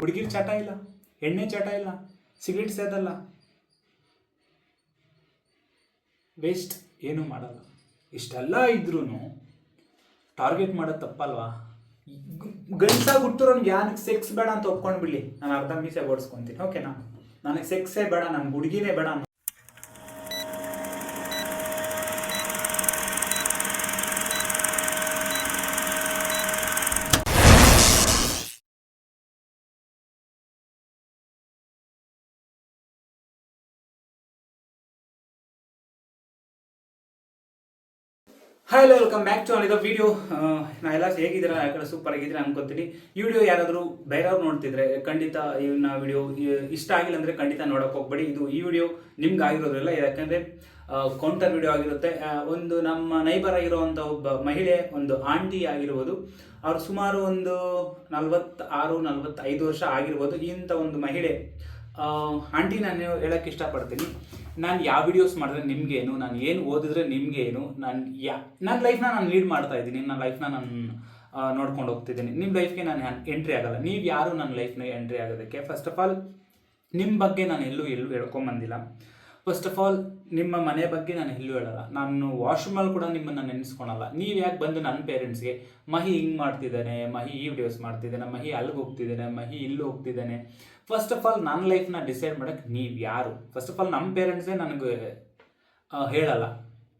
ಹುಡುಗಿರ್ ಚಟ ಇಲ್ಲ, ಎಣ್ಣೆ ಚಟ ಇಲ್ಲ ಸಿಗರೇಟ್ ಸೇದಲ್ಲ. ವೇಸ್ಟ್ ಏನೂ ಮಾಡಲ್ಲ. ಇಷ್ಟೆಲ್ಲ ಇದ್ರೂ ಟಾರ್ಗೆಟ್ ಮಾಡೋದು ತಪ್ಪಲ್ವಾ? ಗಂಡಸಾಗಿ ಹುಟ್ಟಿರೋನ್ಗೆ ಯಾನಿಗೆ ಸೆಕ್ಸ್ ಬೇಡ ಅಂತ ಒಪ್ಕೊಂಡು ಬಿಡ್ಲಿ. ನಾನು ಅರ್ಧ ಮೀಸೆ ಓಡಿಸ್ಕೊಂತೀನಿ ಓಕೆನಾ ನನಗೆ ಸೆಕ್ಸೇ ಬೇಡ ನನ್ನ ಹುಡುಗಿನೇ ಬೇಡ ಹಲೋ ವೆಲ್ಕಮ್ ಬ್ಯಾಕ್ ಟು ಅನಿದ ವಿಡಿಯೋ ನಾ ಎಲ್ಲ ಹೇಗಿದ್ದೀರ? ಆ ಕಡೆ ಸೂಪರ್ ಆಗಿದ್ದೀರಾ ಅನ್ಕೋತೀನಿ. ಈ ವಿಡಿಯೋ ಯಾರಾದರೂ ಬೇರೆಯವ್ರು ನೋಡ್ತಿದ್ರೆ ಖಂಡಿತ ಇವನ್ನ ವಿಡಿಯೋ ಇಷ್ಟ ಆಗಿಲ್ಲ ಅಂದರೆ ಖಂಡಿತ ನೋಡೋಕೆ ಹೋಗ್ಬೇಡಿ. ಇದು ಈ ವಿಡಿಯೋ ನಿಮ್ಗೆ ಆಗಿರೋದಿಲ್ಲ ಯಾಕಂದರೆ ಕೌಂಟರ್ ವಿಡಿಯೋ ಆಗಿರುತ್ತೆ. ಒಂದು ನಮ್ಮ ನೈಬರ್ ಆಗಿರುವಂಥ ಒಬ್ಬ ಮಹಿಳೆ, ಒಂದು ಆಂಟಿ ಆಗಿರ್ಬೋದು. ಅವರು ಸುಮಾರು ಒಂದು ನಲ್ವತ್ತಾರು, ನಲ್ವತ್ತೈದು ವರ್ಷ ಆಗಿರ್ಬೋದು. ಇಂಥ ಒಂದು ಮಹಿಳೆ ಆಂಟಿ ನಾನು ಹೇಳೋಕ್ಕೆ ಇಷ್ಟಪಡ್ತೀನಿ. ನಾನು ಯಾವ ವಿಡಿಯೋಸ್ ಮಾಡಿದ್ರೆ ನಿಮ್ಗೇನು, ನಾನು ಏನು ಓದಿದ್ರೆ ನಿಮಗೇನು, ನಾನು ಯಾ ನನ್ನ ಲೈಫ್ನ ನಾನು ಲೀಡ್ ಮಾಡ್ತಾ ಇದ್ದೀನಿ ನನ್ನ ಲೈಫ್ನ ನಾನು ನೋಡ್ಕೊಂಡು ಹೋಗ್ತಿದ್ದೀನಿ. ನಿಮ್ಮ ಲೈಫ್ಗೆ ನಾನು ಎಂಟ್ರಿ ಆಗಲ್ಲ. ನೀವು ಯಾರು ನನ್ನ ಲೈಫ್ನ ಎಂಟ್ರಿ ಆಗೋದಕ್ಕೆ? ಫಸ್ಟ್ ಆಫ್ ಆಲ್ ನಿಮ್ಮ ಬಗ್ಗೆ ನಾನು ಎಲ್ಲೂ ಎಲ್ಲೂ ಹೇಳ್ಕೊಂಬಂದಿಲ್ಲ. ಫಸ್ಟ್ ಆಫ್ ಆಲ್ ನಿಮ್ಮ ಮನೆ ಬಗ್ಗೆ ನಾನು ಎಲ್ಲೂ ಹೇಳಲ್ಲ. ನಾನು ವಾಶ್ರೂಮಲ್ಲಿ ಕೂಡ ನಿಮ್ಮನ್ನು ನೆನೆಸ್ಕೊಳಲ್ಲ. ನೀವು ಯಾಕೆ ಬಂದು ನನ್ನ ಪೇರೆಂಟ್ಸ್ಗೆ ಮಹಿ ಹಿಂಗೆ ಮಾಡ್ತಿದ್ದಾನೆ, ಮಹಿ ಈ ವಿಡಿಯೋಸ್ ಮಾಡ್ತಿದ್ದಾನೆ, ಮಹಿ ಅಲ್ಲಿಗೆ ಹೋಗ್ತಿದ್ದಾನೆ, ಮಹಿ ಇಲ್ಲಿ ಹೋಗ್ತಿದ್ದಾನೆ ಫಸ್ಟ್ ಆಫ್ ಆಲ್ ನನ್ನ ಲೈಫ್ನ ಡಿಸೈಡ್ ಮಾಡೋಕ್ಕೆ ನೀವು ಯಾರು? ಫಸ್ಟ್ ಆಫ್ ಆಲ್ ನಮ್ಮ ಪೇರೆಂಟ್ಸೇ ನನಗೆ ಹೇಳಲ್ಲ.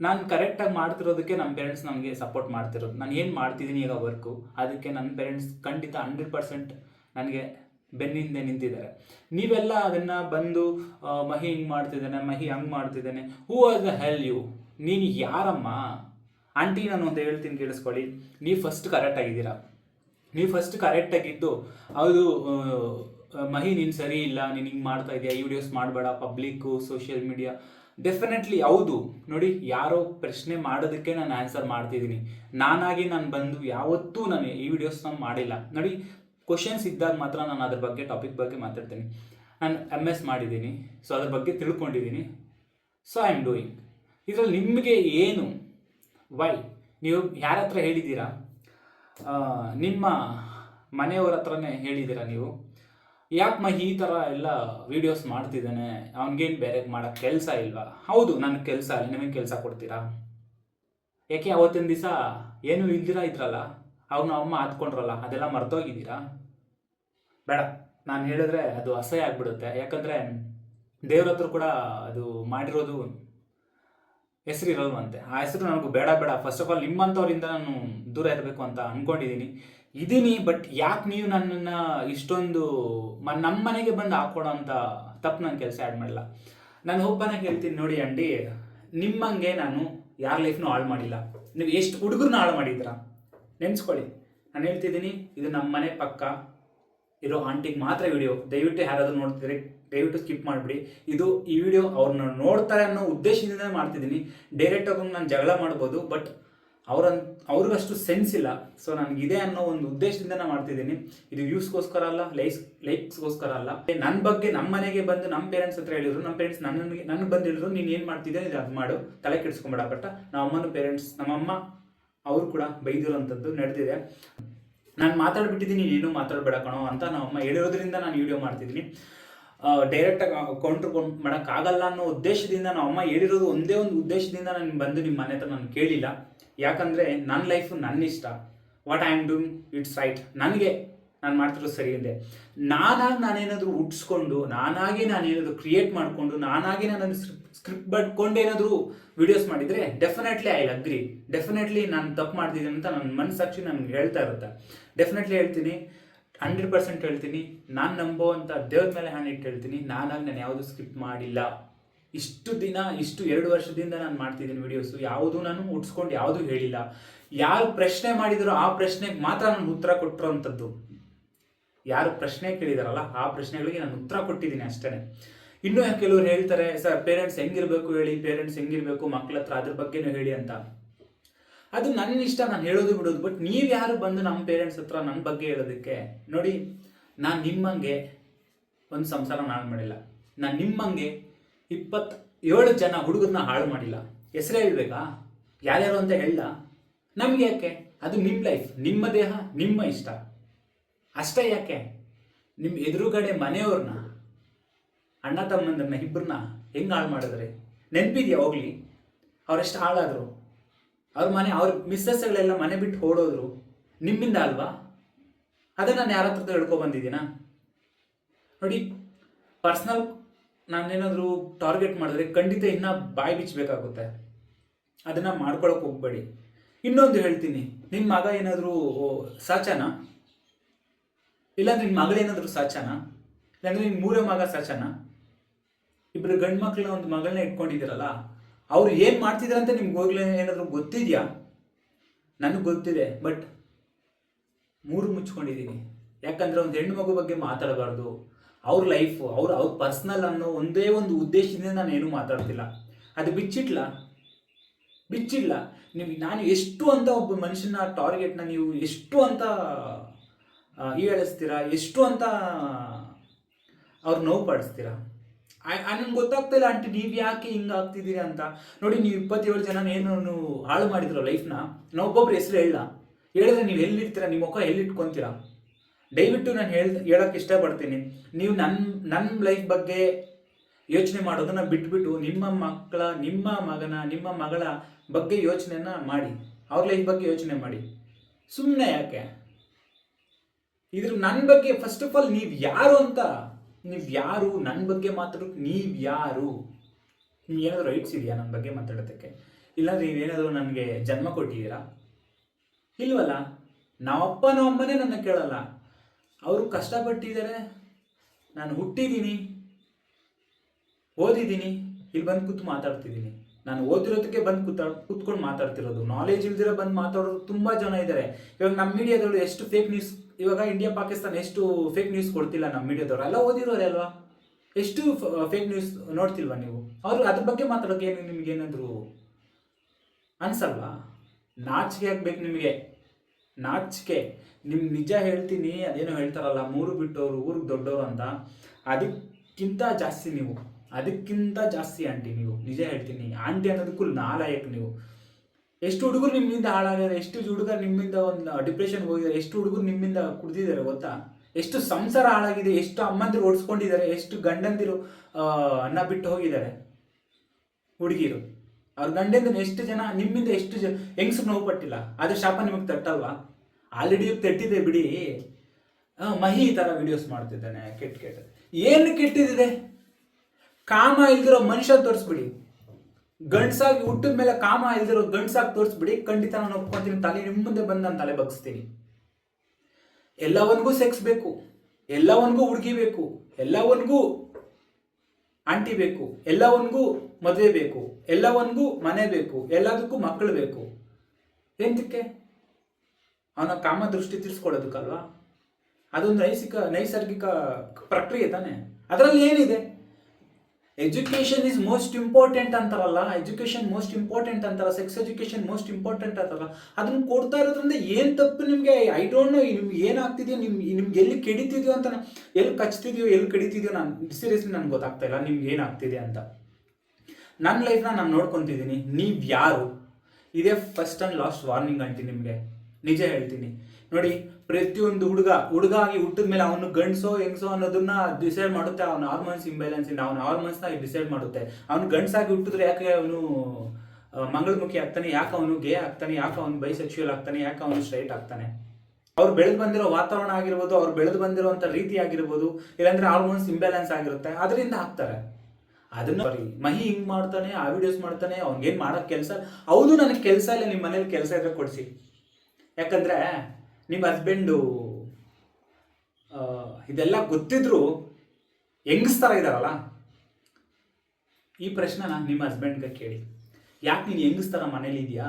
ನಾನು ಕರೆಕ್ಟಾಗಿ ಮಾಡ್ತಿರೋದಕ್ಕೆ ನಮ್ಮ ಪೇರೆಂಟ್ಸ್ ನಮಗೆ ಸಪೋರ್ಟ್ ಮಾಡ್ತಿರೋದು. ನಾನು ಏನು ಮಾಡ್ತಿದ್ದೀನಿ ಈಗ ವರ್ಕು ಅದಕ್ಕೆ ನನ್ನ ಪೇರೆಂಟ್ಸ್ ಖಂಡಿತ ಹಂಡ್ರೆಡ್ ಪರ್ಸೆಂಟ್ ನನಗೆ ಬೆನ್ನಿಂದೆ ನಿಂತಿದ್ದಾರೆ. ನೀವೆಲ್ಲ ಅದನ್ನು ಬಂದು ಮಹಿ ಹಿಂಗೆ ಮಾಡ್ತಿದ್ದಾನೆ, ಮಹಿ ಹಂಗೆ ಮಾಡ್ತಿದ್ದಾನೆ. Who are the hell you ನೀನು ಯಾರಮ್ಮ? ಆಂಟಿ ನಾನು ಒಂದು ಹೇಳ್ತೀನಿ ಕೇಳಿಸ್ಕೊಳ್ಳಿ. ನೀವು ಫಸ್ಟ್ ಕರೆಕ್ಟಾಗಿದ್ದೀರಾ ನೀವು ಫಸ್ಟ್ ಕರೆಕ್ಟಾಗಿದ್ದು ಅದು ಮಹಿ, ನೀನು ಸರಿ ಇಲ್ಲ, ನೀನು ಹಿಂಗೆ ಮಾಡ್ತಾ ಇದೆಯಾ, ಈ ವಿಡಿಯೋಸ್ ಮಾಡಬೇಡ ಪಬ್ಲಿಕ್ಕು ಸೋಷಿಯಲ್ ಮೀಡಿಯಾ ಡೆಫಿನೆಟ್ಲಿ ಹೌದು. ನೋಡಿ, ಯಾರೋ ಪ್ರಶ್ನೆ ಮಾಡೋದಕ್ಕೆ ನಾನು ಆನ್ಸರ್ ಮಾಡ್ತಿದ್ದೀನಿ. ನಾನಾಗಿ ನಾನು ಬಂದು ಯಾವತ್ತೂ ನಾನು ಈ ವಿಡಿಯೋಸ್ ನಾನು ಮಾಡಿಲ್ಲ. ನೋಡಿ ಕ್ವಶನ್ಸ್ ಇದ್ದಾಗ ಮಾತ್ರ ನಾನು ಅದ್ರ ಬಗ್ಗೆ ಟಾಪಿಕ್ ಬಗ್ಗೆ ಮಾತಾಡ್ತೀನಿ. ನಾನು ಎಂ ಎಸ್ ಮಾಡಿದ್ದೀನಿ. ಸೊ ಅದ್ರ ಬಗ್ಗೆ ತಿಳ್ಕೊಂಡಿದ್ದೀನಿ. ಸೊ ಐ ಆಮ್ ಡೂಯಿಂಗ್ ಇದರಲ್ಲಿ ನಿಮಗೆ ಏನು? ವೈ ನೀವು ಯಾರ ಹತ್ರ ಹೇಳಿದ್ದೀರಾ ನಿಮ್ಮ ಮನೆಯವ್ರ ಹತ್ರನೇ ಹೇಳಿದ್ದೀರಾ ನೀವು? ಯಾಕೆ ಮಹಿ ಈ ಥರ ಎಲ್ಲ ವೀಡಿಯೋಸ್ ಮಾಡ್ತಿದ್ದಾನೆ? ಅವನಿಗೇನು ಬೇರೆ ಮಾಡೋಕ್ಕೆ ಕೆಲಸ ಇಲ್ವಾ? ಹೌದು, ನನಗೆ ಕೆಲಸ ಇಲ್ಲ. ನಿಮಗೆ ಕೆಲಸ ಕೊಡ್ತೀರಾ? ಯಾಕೆ ಅವತ್ತಿನ ದಿವಸ ಏನು ಇಲ್ದಿರ ಇದ್ರಲ್ಲ? ಅವ್ನ ಅಮ್ಮ ಹತ್ಕೊಂಡ್ರಲ್ಲ ಅದೆಲ್ಲ ಮರ್ತೋಗಿದ್ದೀರಾ? ಬೇಡ, ನಾನು ಹೇಳಿದ್ರೆ ಅದು ಅಸಹ್ಯ ಆಗ್ಬಿಡುತ್ತೆ. ಯಾಕಂದರೆ ದೇವ್ರ ಹತ್ರ ಕೂಡ ಅದು ಮಾಡಿರೋದು ಹೆಸರು ಇರಲ್ವಂತೆ. ಆ ಹೆಸರು ನನಗೂ ಬೇಡ ಬೇಡ. ಫಸ್ಟ್ ಆಫ್ ಆಲ್ ನಿಮ್ಮಂಥವ್ರಿಂದ ನಾನು ದೂರ ಇರಬೇಕು ಅಂತ ಅಂದ್ಕೊಂಡಿದ್ದೀನಿ ಇದ್ದೀನಿ ಬಟ್ ಯಾಕೆ ನೀವು ನನ್ನನ್ನು ಇಷ್ಟೊಂದು ಮ ನಮ್ಮ ಮನೆಗೆ ಬಂದು ಹಾಕೊಡೋ ಅಂತ ತಪ್ಪು ನನ್ನ ಕೆಲಸ ಆ್ಯಡ್ ಮಾಡಲ್ಲ ನಾನು ಒಬ್ಬನ ಹೇಳ್ತೀನಿ ನೋಡಿ ಅಂಡಿ, ನಿಮ್ಮಂಗೆ ನಾನು ಯಾರ ಲೈಫ್ನು ಹಾಳು ಮಾಡಿಲ್ಲ. ನೀವು ಎಷ್ಟು ಹುಡುಗರನ್ನ ಹಾಳು ಮಾಡಿದ್ದೀರಾ? ನೆನೆಸ್ಕೊಳ್ಳಿ. ನಾನು ಹೇಳ್ತಿದ್ದೀನಿ, ಇದು ನಮ್ಮ ಮನೆ ಪಕ್ಕ ಇರೋ ಆಂಟಿಗೆ ಮಾತ್ರ ವಿಡಿಯೋ. ದಯವಿಟ್ಟು ಯಾರಾದರೂ ನೋಡ್ತಿದ್ರೆ, ದಯವಿಟ್ಟು ಸ್ಕಿಪ್ ಮಾಡಿಬಿಡಿ. ಇದು ಈ ವಿಡಿಯೋ ಅವ್ರನ್ನ ನೋಡ್ತಾರೆ ಅನ್ನೋ ಉದ್ದೇಶದಿಂದ ಮಾಡ್ತಿದ್ದೀನಿ. ಡೈರೆಕ್ಟಾಗಿ ನಾನು ಜಗಳ ಮಾಡ್ಬೋದು ಬಟ್ ಅವ್ರ ಅವ್ರಿಗಷ್ಟು ಸೆನ್ಸ್ ಇಲ್ಲ. ಸೊ ನನಗಿದೆ ಅನ್ನೋ ಒಂದು ಉದ್ದೇಶದಿಂದ ನಾನು ಮಾಡ್ತಿದ್ದೀನಿ. ಇದು ವ್ಯೂಸ್ಗೋಸ್ಕರ ಅಲ್ಲ ಲೈಕ್ಸ್ ಲೈಕ್ಸ್ಗೋಸ್ಕರ ಅಲ್ಲ. ನನ್ನ ಬಗ್ಗೆ ನಮ್ಮ ಮನೆಗೆ ಬಂದು ನಮ್ಮ ಪೇರೆಂಟ್ಸ್ ಹತ್ರ ಹೇಳಿದ್ರು ನಮ್ಮ ಪೇರೆಂಟ್ಸ್ ನನಗೆ ನನಗೆ ಬಂದು ಹೇಳಿದ್ರು ನೀನು ಏನು ಮಾಡ್ತಿದ್ದೆ ಇದು ಅದು ಮಾಡು. ತಲೆ ಕೆಡಿಸ್ಕೊಂಬೇಡ ಬಟ್ ನಮ್ಮ ಅಮ್ಮನ ಪೇರೆಂಟ್ಸ್ ನಮ್ಮಮ್ಮ ಅವರು ಕೂಡ ಬೈದಿರೋಂಥದ್ದು ನಡೆದಿದೆ. ನಾನು ಮಾತಾಡ್ಬಿಟ್ಟಿದ್ದೀನಿ, ನೀನು ಮಾತಾಡಬೇಡ ಕಣೋ ಅಂತ ನಮ್ಮ ಅಮ್ಮ ಹೇಳಿರೋದ್ರಿಂದ ನಾನು ವಿಡಿಯೋ ಮಾಡ್ತಿದ್ದೀನಿ. ಡೈರೆಕ್ಟಾಗಿ ಕೌಂಟ್ರ್ ಮಾಡೋಕ್ಕಾಗಲ್ಲ ಅನ್ನೋ ಉದ್ದೇಶದಿಂದ ನಮ್ಮ ಅಮ್ಮ ಹೇಳಿರೋದು ಒಂದೇ ಒಂದು ಉದ್ದೇಶದಿಂದ ನಾನು ಬಂದು ನಿಮ್ಮ ಮನೆ ಹತ್ರ ನಾನು ಕೇಳಿಲ್ಲ. ಯಾಕಂದರೆ ನನ್ನ ಲೈಫು ನನ್ನ ಇಷ್ಟ what I am doing it's right ನನಗೆ ನಾನು ಮಾಡ್ತಿರೋದು ಸರಿ ಇದೆ ನಾನಾಗಿ ನಾನೇನಾದರೂ ಹುಟ್ಸ್ಕೊಂಡು ನಾನಾಗಿ ನಾನೇನಾದರೂ ಕ್ರಿಯೇಟ್ ಮಾಡಿಕೊಂಡು, ನಾನಾಗಿ ನಾನು ಸ್ಕ್ರಿಪ್ಟ್ ಬರ್ಕೊಂಡು ಏನಾದರೂ ವಿಡಿಯೋಸ್ ಮಾಡಿದರೆ ಡೆಫಿನೆಟ್ಲಿ ಐ ಅಗ್ರಿ ಡೆಫಿನೆಟ್ಲಿ ನಾನು ತಪ್ಪು ಮಾಡ್ತಿದ್ದೀನಿ ಅಂತ ನನ್ನ ಮನಸ್ಸಾಕ್ಷಿ ನನಗೆ ಹೇಳ್ತಾ ಇರುತ್ತೆ. ಡೆಫಿನೆಟ್ಲಿ ಹೇಳ್ತೀನಿ. ಹಂಡ್ರೆಡ್ ಪರ್ಸೆಂಟ್ ಹೇಳ್ತೀನಿ. ನಾನು ನಂಬೋ ಅಂತ ದೇವ್ರ ಮೇಲೆ ಹ್ಯಾಂಡ್ ಇಟ್ಟು ಹೇಳ್ತೀನಿ. ನಾನಾಗಿ ನಾನು ಯಾವುದು ಸ್ಕ್ರಿಪ್ಟ್ ಮಾಡಿಲ್ಲ. ಇಷ್ಟು ದಿನ, ಇಷ್ಟು ಎರಡು ವರ್ಷದಿಂದ ನಾನು ಮಾಡ್ತಿದ್ದೀನಿ ವಿಡಿಯೋಸು ಯಾವುದು ನಾನು ಉಟ್ಸ್ಕೊಂಡು ಯಾವುದೂ ಹೇಳಿಲ್ಲ. ಯಾರು ಪ್ರಶ್ನೆ ಮಾಡಿದ್ರು ಆ ಪ್ರಶ್ನೆಗೆ ಮಾತ್ರ ನಾನು ಉತ್ತರ ಕೊಟ್ಟಿರೋಂಥದ್ದು ಯಾರು ಪ್ರಶ್ನೆ ಕೇಳಿದಾರಲ್ಲ, ಆ ಪ್ರಶ್ನೆಗಳಿಗೆ ನಾನು ಉತ್ತರ ಕೊಟ್ಟಿದ್ದೀನಿ ಅಷ್ಟೇ ಇನ್ನೂ ಕೆಲವರು ಹೇಳ್ತಾರೆ, ಸರ್ ಪೇರೆಂಟ್ಸ್ ಹೆಂಗಿರ್ಬೇಕು ಹೇಳಿ ಪೇರೆಂಟ್ಸ್ ಹೆಂಗಿರ್ಬೇಕು, ಮಕ್ಳ ಹತ್ರ ಅದ್ರ ಬಗ್ಗೆನೂ ಹೇಳಿ ಅಂತ. ಅದು ನನ್ನ ಇಷ್ಟ ನಾನು ಹೇಳೋದು ಬಿಡೋದು ಬಟ್ ನೀವು ಯಾರು ಬಂದು ನಮ್ಮ ಪೇರೆಂಟ್ಸ್ ಹತ್ರ ನನ್ನ ಬಗ್ಗೆ ಹೇಳೋದಕ್ಕೆ? ನೋಡಿ, ನಾನು ನಿಮ್ಮಂಗೆ ಒಂದು ಸಂಸಾರ ನಾನು ಮಾಡಿಲ್ಲ. ನಾನು ನಿಮ್ಮಂಗೆ ಇಪ್ಪತ್ತು ಏಳು ಜನ ಹುಡುಗರನ್ನ ಹಾಳು ಮಾಡಿಲ್ಲ. ಹೆಸರೇ ಹೇಳ್ಬೇಕಾ? ಯಾರ್ಯಾರು ಅಂತ ಹೇಳ ನಮ್ಗೆ ಯಾಕೆ? ಅದು ನಿಮ್ಮ ಲೈಫ್ ನಿಮ್ಮ ದೇಹ, ನಿಮ್ಮ ಇಷ್ಟ. ಅಷ್ಟೇ ಯಾಕೆ? ನಿಮ್ಮ ಎದುರುಗಡೆ ಮನೆಯವ್ರನ್ನ, ಅಣ್ಣ ತಮ್ಮಂದ್ರನ್ನ ಇಬ್ಬರನ್ನ ಹೆಂಗೆ ಹಾಳು ಮಾಡಿದ್ರೆ? ನೆನಪಿದ್ಯಾ ಹೋಗ್ಲಿ. ಅವರೆಷ್ಟು ಹಾಳಾದರು? ಅವ್ರ ಮನೆ, ಅವ್ರ ಮಿಸ್ಸಸ್ಗಳೆಲ್ಲ ಮನೆ ಬಿಟ್ಟು ಓಡೋದ್ರು. ನಿಮ್ಮಿಂದ ಅಲ್ವಾ? ಅದೇ ನಾನು ಯಾರ ಹೇಳ್ಕೊ ಬಂದಿದ್ದೀನಾ ನೋಡಿ ಪರ್ಸ್ನಲ್ ನಾನೇನಾದರೂ ಟಾರ್ಗೆಟ್ ಮಾಡಿದ್ರೆ ಖಂಡಿತ ಇನ್ನೂ ಬಾಯಿ ಬಿಚ್ಚಬೇಕಾಗುತ್ತೆ ಅದನ್ನು ಮಾಡ್ಕೊಳಕ್ಕೆ ಹೋಗ್ಬೇಡಿ. ಇನ್ನೊಂದು ಹೇಳ್ತೀನಿ ನಿಮ್ಮ ಮಗ ಏನಾದರೂ ಸಾಚಾನ? ಇಲ್ಲಾಂದ್ರೆ ನಿಮ್ಮ ಮಗಳೇನಾದರೂ ಸಾಚಾನ? ಇಲ್ಲಾಂದ್ರೆ ನಿಮ್ಮ ಮೂರೇ ಮಗ ಸಾಚಾನ? ಇಬ್ಬರು ಗಂಡು ಮಕ್ಕಳನ್ನ ಒಂದು ಮಗಳನ್ನ ಇಟ್ಕೊಂಡಿದ್ದೀರಲ್ಲ, ಅವ್ರು ಏನು ಮಾಡ್ತಿದ್ದಾರೆ ಅಂತ ನಿಮ್ಗೆ ಹೋಗ್ಲೇ ಏನಾದರೂ ಗೊತ್ತಿದೆಯಾ? ನನಗೆ ಗೊತ್ತಿದೆ ಬಟ್ ಮೂರು ಮುಚ್ಕೊಂಡಿದ್ದೀನಿ ಯಾಕಂದ್ರೆ ಒಂದು ಹೆಣ್ಣು ಮಗು ಬಗ್ಗೆ ಮಾತಾಡಬಾರ್ದು. ಅವ್ರ ಲೈಫು ಅವ್ರ ಅವ್ರ ಪರ್ಸ್ನಲ್ ಅನ್ನೋ ಒಂದೇ ಒಂದು ಉದ್ದೇಶದಿಂದ ನಾನು ಏನೂ ಮಾತಾಡ್ತಿಲ್ಲ. ಅದು ಬಿಚ್ಚಿಟ್ಲ. ಬಿಚ್ಚಿಲ್ಲ ನೀವು, ನಾನು ಎಷ್ಟು ಅಂತ ಒಬ್ಬ ಮನುಷ್ಯನ ಟಾರ್ಗೆಟ್ನ ನೀವು ಎಷ್ಟು ಅಂತ ಹೇಳಿಸ್ತೀರಾ ಎಷ್ಟು ಅಂತ ಅವ್ರು ನೋವು ಪಡಿಸ್ತೀರಾ? ನನಗೆ ಗೊತ್ತಾಗ್ತಾ ಇಲ್ಲ, ಆಂಟಿ, ನೀವು ಯಾಕೆ ಹಿಂಗೆ ಆಗ್ತಿದ್ದೀರಿ ಅಂತ? ನೋಡಿ, ನೀವು ಇಪ್ಪತ್ತೇಳು ಜನ ಏನು ಹಾಳು ಮಾಡಿದ್ರು ಲೈಫ್ನ ನಾವೊಬ್ಬೊಬ್ರು ಹೆಸರು ಹೇಳ ಹೇಳಿದ್ರೆ ನೀವು ಎಲ್ಲಿರ್ತೀರಾ? ನಿಮ್ಮ ಮುಖ ಎಲ್ಲಿಟ್ಕೊಂತೀರಾ? ದಯವಿಟ್ಟು ನಾನು ಹೇಳ್ ಹೇಳಕ್ಕೆ ಇಷ್ಟಪಡ್ತೀನಿ. ನೀವು ನನ್ನ ನನ್ನ ಲೈಫ್ ಬಗ್ಗೆ ಯೋಚನೆ ಮಾಡೋದನ್ನ ಬಿಟ್ಬಿಟ್ಟು ನಿಮ್ಮ ಮಕ್ಕಳ ನಿಮ್ಮ ಮಗನ, ನಿಮ್ಮ ಮಗಳ ಬಗ್ಗೆ ಯೋಚನೆನ ಮಾಡಿ. ಅವ್ರ ಲೈಫ್ ಬಗ್ಗೆ ಯೋಚನೆ ಮಾಡಿ. ಸುಮ್ಮನೆ ಯಾಕೆ? ಇದ್ರ ನನ್ನ ಬಗ್ಗೆ ಫಸ್ಟ್ ಆಫ್ ಆಲ್ ನೀವು ಯಾರು ಅಂತ, ನೀವು ಯಾರು ನನ್ನ ಬಗ್ಗೆ ಮಾತಾಡೋಕೆ ನೀವು ಯಾರು? ನಿಮ್ಗೆ ಏನಾದರೂ ರೈಟ್ಸ್ ಇದೆಯಾ ನನ್ನ ಬಗ್ಗೆ ಮಾತಾಡೋದಕ್ಕೆ? ಇಲ್ಲಾಂದ್ರೆ ನೀವೇನಾದರೂ ನನಗೆ ಜನ್ಮ ಕೊಟ್ಟಿದ್ದೀರಾ? ಇಲ್ವಲ್ಲ? ನಾವಪ್ಪ ನಮ್ಮಮ್ಮನೇ ನನ್ನ ಕೇಳಲ್ಲ. ಅವರು ಕಷ್ಟಪಟ್ಟಿದ್ದಾರೆ. ನಾನು ಹುಟ್ಟಿದ್ದೀನಿ. ಓದಿದ್ದೀನಿ. ಇಲ್ಲಿ ಬಂದು ಕೂತು ಮಾತಾಡ್ತಿದ್ದೀನಿ. ನಾನು ಓದಿರೋದಕ್ಕೆ ಬಂದು ಕೂತ, ಕೂತ್ಕೊಂಡು ಮಾತಾಡ್ತಿರೋದು. ನಾಲೆಜ್ ಇಲ್ದಿರೋ ಬಂದು ಮಾತಾಡೋರು ತುಂಬ ಜನ ಇದ್ದಾರೆ. ಇವಾಗ ನಮ್ಮ ಮೀಡಿಯಾದವರು ಎಷ್ಟು ಫೇಕ್ ನ್ಯೂಸ್ ಇವಾಗ ಇಂಡಿಯಾ ಪಾಕಿಸ್ತಾನ ಎಷ್ಟು ಫೇಕ್ ನ್ಯೂಸ್ ಕೊಡ್ತಿಲ್ಲ ನಮ್ಮ ಮೀಡಿಯಾದವರು. ಎಲ್ಲ ಓದಿರೋರೆ ಅಲ್ವಾ? ಎಷ್ಟು ಫೇಕ್ ನ್ಯೂಸ್ ನೋಡ್ತಿಲ್ವಾ ನೀವು? ಅವರು ಅದ್ರ ಬಗ್ಗೆ ಮಾತಾಡೋಕೆ ಏನು ನಿಮ್ಗೇನಾದರೂ ಅನ್ಸಲ್ವಾ? ನಾಚಿಕೆ ಆಗ್ಬೇಕು ನಿಮಗೆ. ನಾಚಿಕೆ. ನಿಮ್ ನಿಜ ಹೇಳ್ತೀನಿ, ಅದೇನೋ ಹೇಳ್ತಾರಲ್ಲ, ಮೂರು ಬಿಟ್ಟವರು ಊರಿಗೆ ದೊಡ್ಡವರು ಅಂತ, ಅದಕ್ಕಿಂತ ಜಾಸ್ತಿ ನೀವು, ಅದಕ್ಕಿಂತ ಜಾಸ್ತಿ ಆಂಟಿ ನೀವು, ನಿಜ ಹೇಳ್ತೀನಿ, ಆಂಟಿ ಅನ್ನೋದಕ್ಕೂ ನಾಲಾಯಕ್ ನೀವು. ಎಷ್ಟು ಹುಡುಗರು ನಿಮ್ಮಿಂದ ಹಾಳಾಗಿದ್ದಾರೆ ಎಷ್ಟು ಹುಡುಗರು ನಿಮ್ಮಿಂದ ಒಂದು ಡಿಪ್ರೆಷನ್ ಹೋಗಿದ್ದಾರೆ ಎಷ್ಟು ಹುಡುಗರು ನಿಮ್ಮಿಂದ ಕುಡಿದಿದ್ದಾರೆ ಗೊತ್ತಾ? ಎಷ್ಟು ಸಂಸಾರ ಹಾಳಾಗಿದೆ, ಎಷ್ಟು ಅಮ್ಮಂದಿರು ಓಡಿಸ್ಕೊಂಡಿದ್ದಾರೆ ಎಷ್ಟು ಗಂಡಂದಿರು ಅನ್ನ ಬಿಟ್ಟು ಹೋಗಿದ್ದಾರೆ ಹುಡುಗಿರು. ಅವ್ರ ಗಂಡಿಂದ ಎಷ್ಟು ಜನ, ನಿಮ್ಮಿಂದ ಎಷ್ಟು ಜನ ಹೆಂಗಸರು ನೋವು ಪಟ್ಟಿಲ್ಲ ಅದ್ರ ಶಾಪ ನಿಮಗೆ ತಟ್ಟಲ್ವಾ? ಆಲ್ರೆಡಿ ತೆಟ್ಟಿದೆ ಬಿಡಿ. ಮಹಿ ಈ ಥರ ವಿಡಿಯೋಸ್ ಮಾಡ್ತಿದ್ದಾನೆ, ಕೆಟ್ಟ ಕೆಟ್ಟ. ಏನು ಕೆಟ್ಟಿದೆ ಕಾಮ ಇಲ್ದಿರೋ ಮನುಷ್ಯ ತೋರಿಸ್ಬಿಡಿ. ಗಂಡ್ಸಾಗಿ ಹುಟ್ಟಿದ ಮೇಲೆ ಕಾಮ ಇಲ್ದಿರೋ ಗಂಡ್ಸಾಗಿ ತೋರಿಸ್ಬಿಡಿ ಖಂಡಿತ ನಾನು ಒಪ್ಕೊಂತೀನಿ, ತಲೆ ನಿಮ್ಮ ಮುಂದೆ ಬಂದು ನಾನು ತಲೆ ಬಗ್ಸ್ತೀನಿ. ಎಲ್ಲವನ್ಗೂ ಸೆಕ್ಸ್ ಬೇಕು, ಎಲ್ಲವನ್ಗೂ ಹುಡುಗಿ ಬೇಕು, ಎಲ್ಲವನ್ಗೂ ಆಂಟಿ ಬೇಕು, ಎಲ್ಲವನ್ಗೂ ಮದುವೆ ಬೇಕು, ಎಲ್ಲವನ್ಗೂ ಮನೆ ಬೇಕು, ಎಲ್ಲದಕ್ಕೂ ಮಕ್ಕಳು ಬೇಕು. ಎಂತಕ್ಕೆ? ಅವನ ಕಾಮ ದೃಷ್ಟಿ ತಿಳಿಸ್ಕೊಡೋದಕ್ಕಲ್ವಾ ಅದೊಂದು ನೈಸಿಕ ನೈಸರ್ಗಿಕ ಪ್ರಕ್ರಿಯೆ ತಾನೆ? ಅದರಲ್ಲಿ ಏನಿದೆ? ಎಜುಕೇಶನ್ ಇಸ್ ಮೋಸ್ಟ್ ಇಂಪಾರ್ಟೆಂಟ್ ಅಂತಾರಲ್ಲ? ಎಜುಕೇಶನ್ ಮೋಸ್ಟ್ ಇಂಪಾರ್ಟೆಂಟ್ ಅಂತಾರ ಸೆಕ್ಸ್ ಎಜುಕೇಶನ್ ಮೋಸ್ಟ್ ಇಂಪಾರ್ಟೆಂಟ್ ಅಂತಾರಲ್ಲ? ಅದನ್ನ ಕೊಡ್ತಾ ಇರೋದ್ರಿಂದ ಏನು ತಪ್ಪು ನಿಮಗೆ? ಐ ಡೋಂಟ್ ನೋ ನಿಮ್ಗೆ ಏನಾಗ್ತಿದೆಯೋ ನಿಮ್ಗೆ ನಿಮ್ಗೆ ಎಲ್ಲಿ ಕೆಡಿತಿದ್ಯೋ ಅಂತ ಎಲ್ಲಿ ಕಚ್ತಿದ್ಯೋ, ಎಲ್ಲಿ ಕಡಿತಿದ್ಯೋ ನಾನು ಸೀರಿಯಸ್ಲಿ ನನಗೆ ಗೊತ್ತಾಗ್ತಾ ಇಲ್ಲ, ನಿಮ್ಗೆ ಏನಾಗ್ತಿದೆ ಅಂತ. ನನ್ನ ಲೈಫ್ನ ನಾನು ನೋಡ್ಕೊತಿದ್ದೀನಿ. ನೀವು ಯಾರು? ಇದೇ ಫಸ್ಟ್ ಆ್ಯಂಡ್ ಲಾಸ್ಟ್ ವಾರ್ನಿಂಗ್ ಅಂತೀನಿ ನಿಮಗೆ. ನಿಜ ಹೇಳ್ತೀನಿ. ನೋಡಿ, ಪ್ರತಿಯೊಂದು ಹುಡುಗ ಹುಡುಗ ಆಗಿ ಹುಟ್ಟಿದ ಮೇಲೆ ಅವನು ಗಂಡಸೋ, ಹೆಂಗಸೋ ಅನ್ನೋದನ್ನ ಡಿಸೈಡ್ ಮಾಡುತ್ತೆ. ಅವನ ಹಾರ್ಮೋನ್ಸ್ ಇಂಬ್ಯಾಲೆನ್ಸ್ ಇಂದ ಅವನ ಹಾರ್ಮೋನ್ಸ್ನ ಡಿಸೈಡ್ ಮಾಡುತ್ತೆ. ಅವನು ಗಂಡಸಾಗಿ ಹುಟ್ಟಿದ್ರೆ ಯಾಕೆ ಅವನು ಮಂಗಳಮುಖಿ ಆಗ್ತಾನೆ? ಯಾಕೆ ಅವನು ಗೇ ಆಗ್ತಾನೆ? ಯಾಕೆ ಅವನು ಬೈಸೆಕ್ಚುಯಲ್ ಆಗ್ತಾನೆ? ಯಾಕೆ ಅವನು ಸ್ಟ್ರೈಟ್ ಆಗ್ತಾನೆ? ಅವ್ರು ಬೆಳೆದು ಬಂದಿರೋ ವಾತಾವರಣ ಆಗಿರ್ಬೋದು, ಅವ್ರು ಬೆಳೆದು ಬಂದಿರೋಂಥ ರೀತಿ ಆಗಿರ್ಬೋದು, ಇಲ್ಲಾಂದ್ರೆ ಹಾರ್ಮೋನ್ಸ್ ಇಂಬ್ಯಾಲೆನ್ಸ್ ಆಗಿರುತ್ತೆ. ಅದರಿಂದ ಹಾಕ್ತಾರೆ ಅದನ್ನ ಮಹಿ ಹಿಂಗ್ ಮಾಡ್ತಾನೆ, ಆ ವಿಡಿಯೋಸ್ ಮಾಡ್ತಾನೆ ಏನು ಮಾಡೋ ಕೆಲಸ? ಹೌದು, ನನಗೆ ಕೆಲಸ ಇಲ್ಲ ನಿಮ್ಮ ಮನೇಲಿ ಕೆಲಸ ಇದ್ರೆ ಕೊಡಿಸಿ. ಯಾಕಂದ್ರೆ ನಿಮ್ಮ ಹಸ್ಬೆಂಡು ಇದೆಲ್ಲ ಗೊತ್ತಿದ್ರು ಹೆಂಗಸ್ತರ ಇದ್ದಾರಲ್ಲ ಈ ಪ್ರಶ್ನೆನ ನಿಮ್ಮ ಹಸ್ಬೆಂಡ್ಗೆ ಕೇಳಿ. ಯಾಕೆ ನೀನು ಹೆಂಗಸ್ತರ ಮನೇಲಿ ಇದೆಯಾ?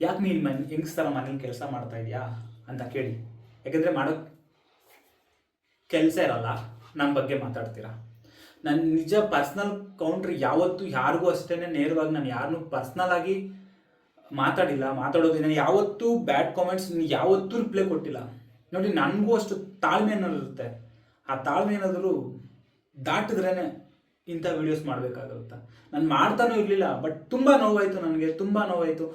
ಯಾಕೆ ನೀನು ಮನ್ ಹೆಂಗಸ್ತರ ಮನೇಲಿ ಕೆಲಸ ಮಾಡ್ತಾ ಇದೆಯಾ ಅಂತ ಕೇಳಿ. ಯಾಕಂದರೆ ಮಾಡೋ ಕೆಲಸ ಇರಲ್ಲ ನಮ್ಮ ಬಗ್ಗೆ ಮಾತಾಡ್ತೀರಾ? ನನ್ನ ನಿಜ ಪರ್ಸ್ನಲ್ ಕೌಂಟ್ರ್ ಯಾವತ್ತೂ ಯಾರಿಗೂ ಅಷ್ಟೇ ನೇರವಾಗಿ ನಾನು ಯಾರನ್ನೂ ಪರ್ಸ್ನಲ್ ಆಗಿ ಮಾತಾಡಿಲ್ಲ, ಮಾತಾಡೋದಿಲ್ಲ ಯಾವತ್ತೂ ಬ್ಯಾಡ್ ಕಾಮೆಂಟ್ಸ್ ಯಾವತ್ತೂ ರಿಪ್ಲೈ ಕೊಟ್ಟಿಲ್ಲ. ನೋಡಿ, ನನಗೂ ಅಷ್ಟು ತಾಳ್ಮೆ ಅನ್ನೋದು ಇರುತ್ತೆ. ಆ ತಾಳ್ಮೆ ಏನಾದರೂ ದಾಟಿದ್ರೇ ಇಂಥ ವಿಡಿಯೋಸ್ ಮಾಡಬೇಕಾಗುತ್ತೆ? ನಾನು ಮಾಡ್ತಾನೂ ಇರಲಿಲ್ಲ ಬಟ್ ತುಂಬ ನೋವಾಯಿತು ನನಗೆ, ತುಂಬ ನೋವಾಯಿತು.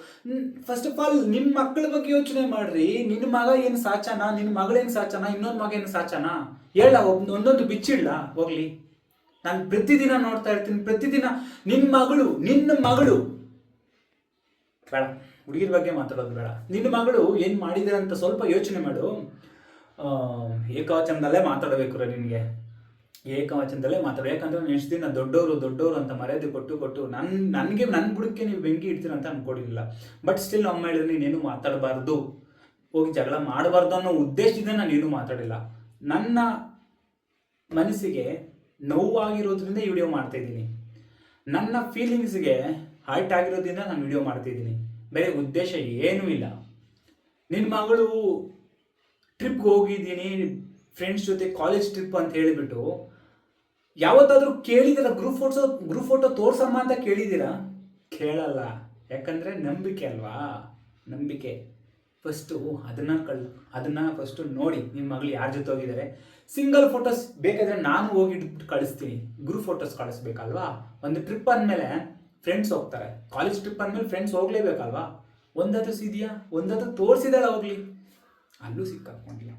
ಫಸ್ಟ್ ಆಫ್ ಆಲ್ ನಿಮ್ಮ ಮಕ್ಕಳ ಬಗ್ಗೆ ಯೋಚನೆ ಮಾಡ್ರಿ. ನಿನ್ನ ಮಗ ಏನು ಸಾಚನಾ? ನಿನ್ನ ಮಗಳೇನು ಸಾಚನಾ? ಇನ್ನೊಂದು ಮಗ ಏನು ಸಾಚನಾ? ಹೇಳ ಒಂದೊಂದು ಬಿಚ್ಚಿಡ್ಲ? ಹೋಗ್ಲಿ. ನಾನು ಪ್ರತಿದಿನ ನೋಡ್ತಾ ಇರ್ತೀನಿ, ಪ್ರತಿದಿನ ನಿನ್ನ ಮಗಳು ನಿನ್ನ ಮಗಳು ಬೇಡ. ಹುಡುಗಿರ ಬಗ್ಗೆ ಮಾತಾಡೋದು ಬೇಡ. ನಿನ್ನ ಮಗಳು ಏನು ಮಾಡಿದ್ರೆ ಅಂತ ಸ್ವಲ್ಪ ಯೋಚನೆ ಮಾಡು. ಏಕವಚನದಲ್ಲೇ ಮಾತಾಡಬೇಕು ರೀ ನಿನಗೆ. ಏಕವಚನದಲ್ಲೇ ಮಾತಾಡು. ಯಾಕಂದ್ರೆ ನಾನು ಎಷ್ಟು ದಿನ ದೊಡ್ಡವರು ದೊಡ್ಡವರು ಅಂತ ಮರ್ಯಾದೆ ಕೊಟ್ಟು ಕೊಟ್ಟು ನನ್ನ ನನಗೆ ನನ್ನ ಬುಡಕ್ಕೆ ನೀವು ಬೆಂಕಿ ಇಡ್ತೀರ ಅಂತ ಬಟ್ ಸ್ಟಿಲ್ ಅಮ್ಮ ಹೇಳಿದ್ರೆ ನೀನೇನು ಮಾತಾಡಬಾರ್ದು. ಹೋಗಿ ಜಗಳ ಮಾಡಬಾರ್ದು ಅನ್ನೋ ಉದ್ದೇಶದಿಂದ ನಾನೇನು ಮಾತಾಡಿಲ್ಲ. ನನ್ನ ಮನಸ್ಸಿಗೆ ನೋವಾಗಿರೋದ್ರಿಂದ ಈ ವಿಡಿಯೋ ಮಾಡ್ತಾ ಇದ್ದೀನಿ. ನನ್ನ ಫೀಲಿಂಗ್ಸ್ಗೆ ಹರ್ಟ್ ಆಗಿರೋದ್ರಿಂದ ನಾನು ವಿಡಿಯೋ ಮಾಡ್ತಿದ್ದೀನಿ. ಬೇರೆ ಉದ್ದೇಶ ಏನೂ ಇಲ್ಲ. ನಿನ್ನ ಮಗಳು ಟ್ರಿಪ್ಗೆ ಹೋಗಿದ್ದೀನಿ ಫ್ರೆಂಡ್ಸ್ ಜೊತೆ ಕಾಲೇಜ್ ಟ್ರಿಪ್ ಅಂತ ಹೇಳಿಬಿಟ್ಟು, ಯಾವತ್ತಾದರೂ ಕೇಳಿದ್ದೀರಾ ಗ್ರೂಪ್ ಫೋಟೋ ಗ್ರೂಪ್ ಫೋಟೋ ತೋರ್ಸಮ್ಮ ಅಂತ ಕೇಳಿದ್ದೀರಾ ಕೇಳಲ್ಲ. ಯಾಕಂದರೆ ನಂಬಿಕೆ ಅಲ್ವಾ? ನಂಬಿಕೆ. ಫಸ್ಟು ಅದನ್ನು ಕಳ್, ಅದನ್ನು ಫಸ್ಟು ನೋಡಿ ನಿಮ್ಮ ಮಗಳು ಯಾರ ಜೊತೆ ಹೋಗಿದ್ದಾರೆ ಸಿಂಗಲ್ ಫೋಟೋಸ್ ಬೇಕಾದರೆ ನಾನು ಹೋಗಿ ಕಳಿಸ್ತೀನಿ. ಗ್ರೂಪ್ ಫೋಟೋಸ್ ಕಳಿಸ್ಬೇಕಲ್ವಾ? ಒಂದು ಟ್ರಿಪ್ ಅಂದಮೇಲೆ ಫ್ರೆಂಡ್ಸ್ ಹೋಗ್ತಾರೆ. ಕಾಲೇಜ್ ಟ್ರಿಪ್ ಅಂದಮೇಲೆ ಫ್ರೆಂಡ್ಸ್ ಹೋಗ್ಲೇಬೇಕಲ್ವಾ? ಒಂದಾದ್ರೂ ಇದೆಯಾ ಒಂದಾದ್ರೂ ತೋರಿಸಿದಾಳ ಹೋಗ್ಲಿ. ಅಲ್ಲೂ ಸಿಕ್ಕಾಕೊಂಡಿಲ್ಲ.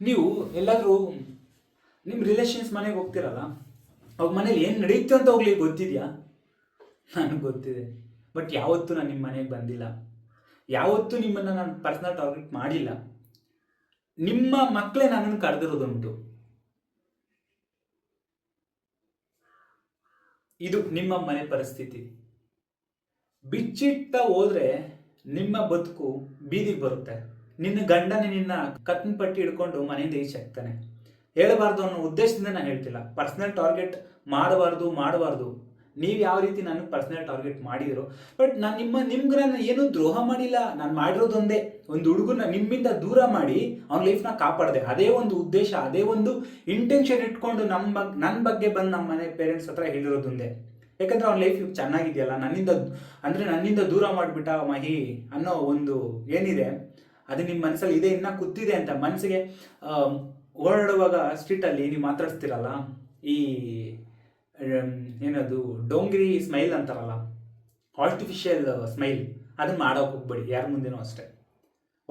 ನೀವು ಎಲ್ಲಾದರೂ ನಿಮ್ಮ ರಿಲೇಷನ್ಸ್ ಮನೆಗೆ ಹೋಗ್ತಿರಲ್ಲ, ಅವ್ರ ಮನೇಲಿ ಏನು ನಡೆಯುತ್ತೆ ಅಂತ ಹೋಗ್ಲಿ, ಗೊತ್ತಿದೆಯಾ? ನನಗೆ ಗೊತ್ತಿದೆ. ಬಟ್ ಯಾವತ್ತೂ ನಾನು ನಿಮ್ಮ ಮನೆಗೆ ಬಂದಿಲ್ಲ. ಯಾವತ್ತೂ ನಿಮ್ಮನ್ನು ನಾನು ಪರ್ಸ್ನಲ್ ಟಾರ್ಗೆಟ್ ಮಾಡಿಲ್ಲ. ನಿಮ್ಮ ಮಕ್ಕಳೇ ನನ್ನನ್ನು ಕರೆದಿರೋದುಂಟು. ಇದು ನಿಮ್ಮ ಮನೆ ಪರಿಸ್ಥಿತಿ. ಬಿಚ್ಚಿಟ್ಟ ಹೋದ್ರೆ ನಿಮ್ಮ ಬದುಕು ಬೀದಿಗೆ ಬರುತ್ತೆ. ನಿನ್ನ ಗಂಡನೇ ನಿನ್ನ ಕತ್ನ ಪಟ್ಟಿ ಹಿಡ್ಕೊಂಡು ಮನೆಯಿಂದ ಈಚೆ ಹಾಕ್ತಾನೆ ಹೇಳಬಾರ್ದು ಅನ್ನೋ ಉದ್ದೇಶದಿಂದ ನಾನು ಹೇಳ್ತಿಲ್ಲ. ಪರ್ಸನಲ್ ಟಾರ್ಗೆಟ್ ಮಾಡಬಾರ್ದು ಮಾಡಬಾರ್ದು. ನೀವು ಯಾವ ರೀತಿ ನನಗೆ ಪರ್ಸನಲ್ ಟಾರ್ಗೆಟ್ ಮಾಡಿದ್ರು ಬಟ್ ನಾನು ನಿಮ್ಮ ನಿಮ್ಗೆ ನಾನು ಏನೂ ದ್ರೋಹ ಮಾಡಿಲ್ಲ. ನಾನು ಮಾಡಿರೋದೊಂದೇ. ಒಂದು ಹುಡುಗನ ನಿಮ್ಮಿಂದ ದೂರ ಮಾಡಿ ಅವ್ನ ಲೈಫ್ನ ಕಾಪಾಡಿದೆ. ಅದೇ ಒಂದು ಉದ್ದೇಶ, ಅದೇ ಒಂದು ಇಂಟೆನ್ಷನ್ ಇಟ್ಕೊಂಡು ನಮ್ಮ ಬಗ್ಗೆ ನನ್ನ ಬಗ್ಗೆ ಬಂದು ನಮ್ಮ ಮನೆ ಪೇರೆಂಟ್ಸ್ ಹತ್ರ ಹೇಳಿರೋದೊಂದೇ ಯಾಕಂದ್ರೆ ಅವ್ನ ಲೈಫ್ ಚೆನ್ನಾಗಿದೆಯಲ್ಲ, ನನ್ನಿಂದ ಅಂದರೆ ನನ್ನಿಂದ ದೂರ ಮಾಡಿಬಿಟ್ಟ ಮಹಿ ಅನ್ನೋ ಒಂದು ಏನಿದೆ, ಅದು ನಿಮ್ಮ ಮನಸ್ಸಲ್ಲಿ ಇದೆ, ಇನ್ನೂ ಕೂತಿದೆ ಅಂತ ಮನಸ್ಸಿಗೆ ಓಡಾಡುವಾಗ ಸ್ಟ್ರೀಟಲ್ಲಿ ನೀವು ಮಾತಾಡ್ಸ್ತಿರಲ್ಲ, ಈ ಏನದು, ಡೋಂಗ್ರಿ ಸ್ಮೈಲ್ ಅಂತಾರಲ್ಲ ಆರ್ಟಿಫಿಷಿಯಲ್ ಸ್ಮೈಲ್ ಅದನ್ನು ಮಾಡೋಕೆ ಹೋಗ್ಬೇಡಿ, ಯಾರ ಮುಂದೆನೂ ಅಷ್ಟೇ.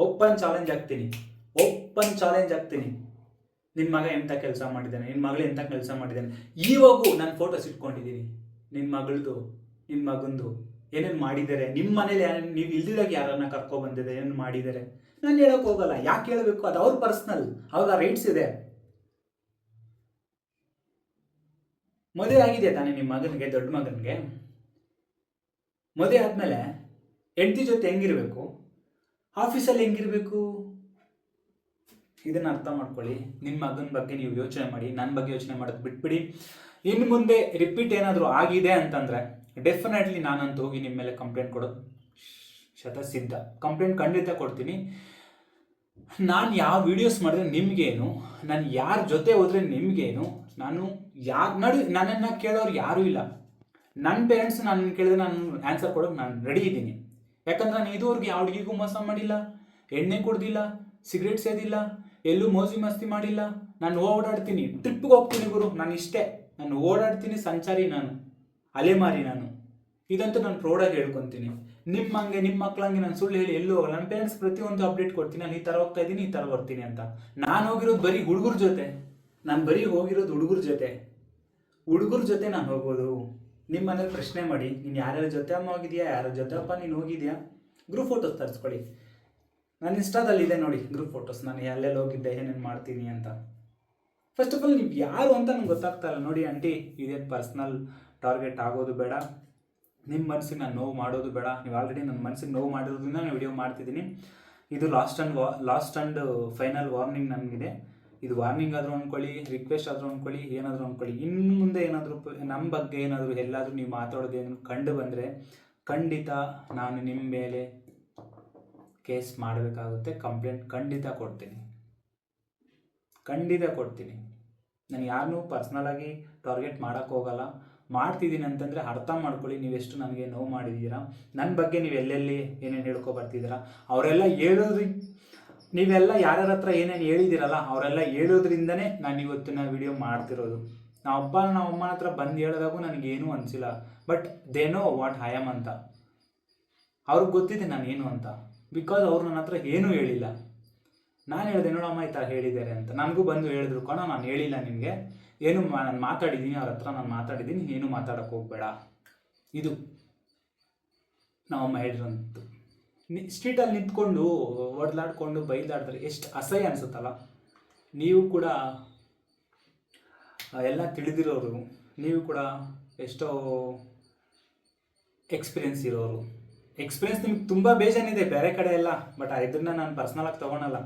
ಓಪನ್ ಚಾಲೆಂಜ್ ಆಗ್ತೀನಿ. ಓಪನ್ ಚಾಲೆಂಜ್ ಆಗ್ತೀನಿ. ನಿನ್ನ ಮಗ ಎಂಥ ಕೆಲಸ ಮಾಡಿದ್ದಾನೆ? ನಿನ್ನ ಮಗಳು ಎಂಥ ಕೆಲಸ ಮಾಡಿದ್ದಾನೆ? ಈವಾಗೂ ನಾನು ಫೋಟೋಸ್ ಇಟ್ಕೊಂಡಿದ್ದೀನಿ ನಿನ್ನ ಮಗಳದು ನಿನ್ನ ಮಗಂದು ಏನೇನು ಮಾಡಿದ್ದಾರೆ? ನಿಮ್ಮ ಮನೇಲಿ ನೀವು ಇಲ್ದಿದಾಗ ಯಾರನ್ನ ಕರ್ಕೊಬಂದಿದೆ ಏನೇನು ಮಾಡಿದ್ದಾರೆ? ನಾನು ಹೇಳೋಕೆ ಹೋಗಲ್ಲ. ಯಾಕೆ ಹೇಳಬೇಕು? ಅದು ಅವ್ರ ಪರ್ಸ್ನಲ್ ಅವ್ರ ರೈಟ್ಸ್ ಇದೆ. ಮದುವೆ ಆಗಿದೆ ತಾನೇ ನಿಮ್ಮ ಮಗನಿಗೆ, ದೊಡ್ಡ ಮಗನಿಗೆ? ಮದುವೆ ಆದಮೇಲೆ ಹೆಂಡತಿ ಜೊತೆ ಹೆಂಗಿರಬೇಕು? ಆಫೀಸಲ್ಲಿ ಹೆಂಗಿರಬೇಕು? ಇದನ್ನು ಅರ್ಥ ಮಾಡ್ಕೊಳ್ಳಿ. ನಿಮ್ಮ ಮಗನ ಬಗ್ಗೆ ನೀವು ಯೋಚನೆ ಮಾಡಿ ನನ್ನ ಬಗ್ಗೆ ಯೋಚನೆ ಮಾಡೋದು ಬಿಟ್ಬಿಡಿ. ಇನ್ನು ಮುಂದೆ ರಿಪೀಟ್ ಏನಾದರೂ ಆಗಿದೆ ಅಂತಂದರೆ ಡೆಫಿನೆಟ್ಲಿ ನಾನಂತೂ ಹೋಗಿ ನಿಮ್ಮ ಮೇಲೆ ಕಂಪ್ಲೇಂಟ್ ಕೊಡೋದು ಶತ ಸಿದ್ಧ ಕಂಪ್ಲೇಂಟ್ ಖಂಡಿತ ಕೊಡ್ತೀನಿ. ನಾನು ಯಾವ ವಿಡಿಯೋಸ್ ಮಾಡಿದ್ರೆ ನಿಮಗೇನು, ನಾನು ಯಾರ ಜೊತೆ ಹೋದರೆ ನಿಮಗೇನು, ನಾನು ಯಾರು, ನಡು, ನನ್ನನ್ನು ಕೇಳೋರು ಯಾರೂ ಇಲ್ಲ. ನನ್ನ ಪೇರೆಂಟ್ಸ್ ನಾನು ಕೇಳಿದ್ರೆ ನಾನು ಆನ್ಸರ್ ಕೊಡೋಕೆ ನಾನು ರೆಡಿ ಇದ್ದೀನಿ. ಯಾಕಂದ್ರೆ ನಾನು ಇದುವರೆಗೆ ಯಾವ ಹುಡುಗಿಗೂ ಮೋಸ ಮಾಡಿಲ್ಲ, ಎಣ್ಣೆ ಕುಡ್ದಿಲ್ಲ ಸಿಗರೇಟ್ ಸೇದಿಲ್ಲ, ಎಲ್ಲೂ ಮೋಜಿ ಮಸ್ತಿ ಮಾಡಿಲ್ಲ. ನಾನು ಓಡಾಡ್ತೀನಿ ಟ್ರಿಪ್ಗೆ ಹೋಗ್ತೀನಿ ಗುರು, ನಾನು ಇಷ್ಟೇ. ನಾನು ಓಡಾಡ್ತೀನಿ, ಸಂಚಾರಿ ನಾನು, ಅಲೆಮಾರಿ ನಾನು. ಇದಂತೂ ನಾನು ಪ್ರೌಡಾಗಿ ಹೇಳ್ಕೊತೀನಿ. ನಿಮ್ಮ ಹಂಗೆ ನಿಮ್ಮ ಮಕ್ಳಂಗೆ ನಾನು ಸುಳ್ಳು ಹೇಳಿ ಎಲ್ಲೂ ನನ್ನ ಪೇರೆಂಟ್ಸ್ ಪ್ರತಿಯೊಂದು ಅಪ್ಡೇಟ್ ಕೊಡ್ತೀನಿ, ನಾನು ಈ ಥರ ಹೋಗ್ತಾ ಇದ್ದೀನಿ, ಈ ಥರ ಬರ್ತೀನಿ ಅಂತ. ನಾನು ಹೋಗಿರೋದು ಬರೀ ಹುಡುಗರ ಜೊತೆ. ನಾನು ಬರೀ ಹೋಗಿರೋದು ಹುಡುಗರ ಜೊತೆ. ಹುಡುಗರ ಜೊತೆ ನಾನು ಹೋಗೋದು ನಿಮ್ಮ ಮನೇಲಿ ಪ್ರಶ್ನೆ ಮಾಡಿ, ನೀನು ಯಾರ್ಯಾರ ಜೊತೆ ಅಮ್ಮ ಹೋಗಿದ್ಯಾ, ಯಾರ ಜೊತೆ ಅಪ್ಪ ನೀನು ಹೋಗಿದ್ಯಾ? ಗ್ರೂಪ್ ಫೋಟೋಸ್ ತರಿಸ್ಕೊಳ್ಳಿ. ನಾನು ಇನ್ಸ್ಟಾದಲ್ಲಿ ಇದೆ ನೋಡಿ ಗ್ರೂಪ್ ಫೋಟೋಸ್ ನಾನು ಎಲ್ಲೆಲ್ಲಿ ಹೋಗಿದ್ದೆ, ಏನೇನು ಮಾಡ್ತೀನಿ ಅಂತ. ಫಸ್ಟ್ ಆಫ್ ಆಲ್ ನೀವು ಯಾರು ಅಂತ ನಂಗೆ ಗೊತ್ತಾಗ್ತಾ ಇಲ್ಲ. ನೋಡಿ ಆಂಟಿ ಇದೇನು ಪರ್ಸ್ನಲ್ ಟಾರ್ಗೆಟ್ ಆಗೋದು ಬೇಡ. ನಿಮ್ಮ ಮನಸ್ಸಿಗೆ ನಾನು ನೋವು ಮಾಡೋದು ಬೇಡ. ನೀವು ಆಲ್ರೆಡಿ ನನ್ನ ಮನಸ್ಸಿಗೆ ನೋವು ಮಾಡಿರೋದ್ರಿಂದ ನಾನು ವಿಡಿಯೋ ಮಾಡ್ತಿದ್ದೀನಿ. ಇದು ಲಾಸ್ಟ್ ಆ್ಯಂಡ್ ವಾ ಲಾಸ್ಟ್ ಆ್ಯಂಡ್ ಫೈನಲ್ ವಾರ್ನಿಂಗ್ ನನಗಿದೆ. ಇದು ವಾರ್ನಿಂಗ್ ಆದರೂ ಅಂದ್ಕೊಳ್ಳಿ ರಿಕ್ವೆಸ್ಟ್ ಆದರೂ ಅಂದ್ಕೊಳ್ಳಿ ಏನಾದರೂ ಅಂದ್ಕೊಳ್ಳಿ ಇನ್ನು ಮುಂದೆ ಏನಾದರೂ ನಮ್ಮ ಬಗ್ಗೆ ಏನಾದರೂ ಎಲ್ಲಾದರೂ ನೀವು ಮಾತಾಡೋದೇನು ಕಂಡು ಬಂದರೆ ಖಂಡಿತ ನಾನು ನಿಮ್ಮ ಮೇಲೆ ಕೇಸ್ ಮಾಡಬೇಕಾಗುತ್ತೆ ಕಂಪ್ಲೇಂಟ್ ಖಂಡಿತ ಕೊಡ್ತೀನಿ. ಖಂಡಿತ ಕೊಡ್ತೀನಿ. ನಾನು ಯಾರನ್ನೂ ಪರ್ಸ್ನಲಾಗಿ ಟಾರ್ಗೆಟ್ ಮಾಡೋಕ್ಕೆ ಹೋಗಲ್ಲ. ಮಾಡ್ತಿದ್ದೀನಿ ಅಂತಂದರೆ ಅರ್ಥ ಮಾಡ್ಕೊಳ್ಳಿ ನೀವೆಷ್ಟು ನನಗೆ ನೋವು ಮಾಡಿದ್ದೀರಾ. ನನ್ನ ಬಗ್ಗೆ ನೀವು ಎಲ್ಲೆಲ್ಲಿ ಏನೇನು ಹೇಳ್ಕೊಬರ್ತಿದ್ದೀರಾ ಅವರೆಲ್ಲ ಹೇಳೋದ್ರಿ ನೀವೆಲ್ಲ ಯಾರ್ಯಾರ ಹತ್ರ ಏನೇನು ಹೇಳಿದ್ದೀರಲ್ಲ ಅವರೆಲ್ಲ ಹೇಳೋದ್ರಿಂದನೇ ನಾನು ಇವತ್ತಿನ ವಿಡಿಯೋ ಮಾಡ್ತಿರೋದು. ನಾ ಅಪ್ಪ ನಮ್ಮ ಅಮ್ಮನ ಹತ್ರ ಬಂದು ಹೇಳಿದಾಗೂ ನನಗೇನು ಅನಿಸಿಲ್ಲ. But they know what I am ಅಂತ. ಅವ್ರಿಗೆ ಗೊತ್ತಿದೆ ನಾನು ಏನು ಅಂತ. ಬಿಕಾಸ್ ಅವ್ರು ನನ್ನ ಹತ್ರ ಏನೂ ಹೇಳಿಲ್ಲ. ನಾನು ಹೇಳಿದೆ, ನೋಡಮ್ಮ, ಈ ಥರ ಹೇಳಿದ್ದಾರೆ ಅಂತ. ನನಗೂ ಬಂದು ಹೇಳಿದ್ರು, ಕಣೋ, ನಾನು ಹೇಳಿಲ್ಲ ನಿನಗೆ. ಏನು ನಾನು ಮಾತಾಡಿದ್ದೀನಿ ಅವ್ರ ಹತ್ರ ನಾನು ಮಾತಾಡಿದ್ದೀನಿ ಏನು ಮಾತಾಡೋಕ್ಕೆ ಹೋಗಬೇಡ. ಇದು ನಮ್ಮಮ್ಮ ಹೇಳಿರೋಂಥದ್ದು. ನಿ ಸ್ಟ್ರೀಟಲ್ಲಿ ನಿಂತ್ಕೊಂಡು ಹೊಡೆದಾಡ್ಕೊಂಡು ಬೈದಾಡಿದ್ರೆ ಎಷ್ಟು ಅಸಹ್ಯ ಅನಿಸುತ್ತಲ್ಲ. ನೀವು ಕೂಡ ಎಲ್ಲ ತಿಳಿದಿರೋರು, ನೀವು ಕೂಡ ಎಷ್ಟೋ ಎಕ್ಸ್ಪೀರಿಯೆನ್ಸ್ ಇರೋರು. ಎಕ್ಸ್ಪೀರಿಯನ್ಸ್ ನಿಮ್ಗೆ ತುಂಬ ಬೇಜಾನಿದೆ ಬೇರೆ ಕಡೆ ಎಲ್ಲ ಬಟ್ ಇದನ್ನ ನಾನು ಪರ್ಸ್ನಲಾಗಿ ತೊಗೊಳಲ್ಲ.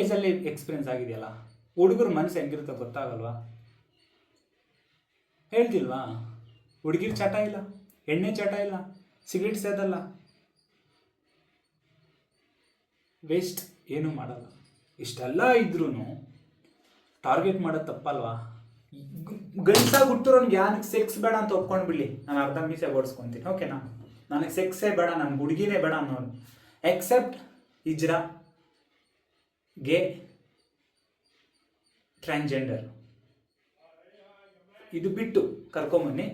ಏಜಲ್ಲಿ ಎಕ್ಸ್ಪೀರಿಯನ್ಸ್ ಆಗಿದೆಯಲ್ಲ, ಹುಡುಗರು ಮನಸ್ಸು ಹೆಂಗಿರುತ್ತೆ ಗೊತ್ತಾಗಲ್ವಾ? ಹೇಳ್ತಿಲ್ವಾ? ಹುಡುಗಿರ್ ಚಟ ಇಲ್ಲ, ಎಣ್ಣೆ ಚಟ ಇಲ್ಲ ಸಿಗರೇಟ್ ಸೇದಲ್ಲ. ವೇಸ್ಟ್ ಏನೂ ಮಾಡಲ್ಲ. ಇಷ್ಟೆಲ್ಲ ಇದ್ರೂ ಟಾರ್ಗೆಟ್ ಮಾಡೋದು ತಪ್ಪಲ್ವಾ? ಗಂಡಸಾಗಿ ಹುಟ್ಟಿರೋನ್ಗೆ ಯಾನಿಗೆ ಸೆಕ್ಸ್ ಬೇಡ ಅಂತ ಒಪ್ಕೊಂಡು ಬಿಡ್ಲಿ. ನಾನು ಅರ್ಧ ಮೀಸೆ ಓಡಿಸ್ಕೊತೀನಿ. ಓಕೆನಾ ನನಗೆ ಸೆಕ್ಸೇ ಬೇಡ ನನ್ನ ಹುಡುಗಿನೇ ಬೇಡ ಅನ್ನೋನು ಎಕ್ಸೆಪ್ಟ್ ಇಜ್ರಾ ಗೇ ಟ್ರಾನ್ಸ್ಜೆಂಡರ್ ಇದು ಬಿಟ್ಟು ಕರ್ಕೊಂಬನ್ನಿ.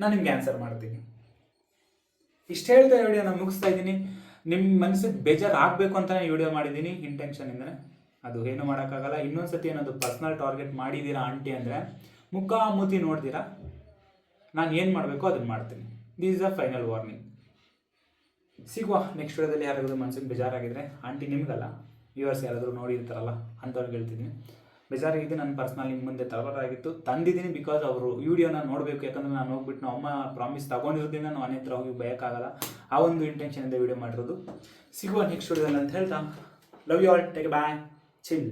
ನಾನು ನಿಮ್ಗೆ ಆನ್ಸರ್ ಮಾಡ್ತೀನಿ. ಇಷ್ಟು ಹೇಳ್ತಾ ಹೇಳಿ ನಾನು ಮುಗಿಸ್ತಾ ಇದ್ದೀನಿ. ನಿಮ್ಮ ಮನಸ್ಸಿಗೆ ಬೇಜಾರು ಆಗಬೇಕು ಅಂತಲೇ ವಿಡಿಯೋ ಮಾಡಿದ್ದೀನಿ. ಇಂದನೆ. ಅದು ಏನು ಮಾಡೋಕ್ಕಾಗಲ್ಲ. ಇನ್ನೊಂದು ಸತಿ ಏನಾದ್ರು ಪರ್ಸ್ನಲ್ ಟಾರ್ಗೆಟ್ ಮಾಡಿದ್ದೀರಾ ಆಂಟಿ ಅಂದರೆ ಮುಖ ಮೂತಿ ನಾನು ಏನು ಮಾಡಬೇಕು ಅದನ್ನು ಮಾಡ್ತೀನಿ. This is a final warning ಸಿಗುವ. ನೆಕ್ಸ್ಟ್ ವಿಡಿಯೋದಲ್ಲಿ ಯಾರಾದರೂ ಮನಸ್ಸಿಗೆ ಬೇಜಾರಾಗಿದ್ರೆ ಆಂಟಿ ನಿಮಗಲ್ಲ. ವ್ಯೂವರ್ಸ್ ಯಾರಾದರೂ ನೋಡಿರ್ತಾರಲ್ಲ ಅಂಥವ್ರಿಗೆ ಹೇಳ್ತಿದ್ದೀನಿ. ಬೇಜಾರಾಗಿದ್ದು ನನ್ನ ಪರ್ಸ್ನಲ್ ನಿಮ್ಮ ಮುಂದೆ ತರಬಾರಾಗಿತ್ತು ತಂದಿದ್ದೀನಿ ಬಿಕಾಸ್ ಅವರು ವಿಡಿಯೋನ ನೋಡಬೇಕು. ಯಾಕಂದ್ರೆ ನಾನು ಹೋಗ್ಬಿಟ್ಟು ನಮ್ಮ ಅಮ್ಮ ಪ್ರಾಮಿಸ್ ತಗೊಂಡಿರೋದ್ರಿಂದ ನಾನು ಮನೆ ಹತ್ರ ಹೋಗಿ ಬಯೋಕ್ಕಾಗಲ್ಲ. ಆ ಒಂದು ಇಂಟೆನ್ಷನಿಂದ ವಿಡಿಯೋ ಮಾಡಿರೋದು. ಸಿಗುವ ನೆಕ್ಸ್ಟ್ ವಿಡಿಯೋದಲ್ಲಿ ಅಂತ ಹೇಳ್ತಾ love you all take bye chill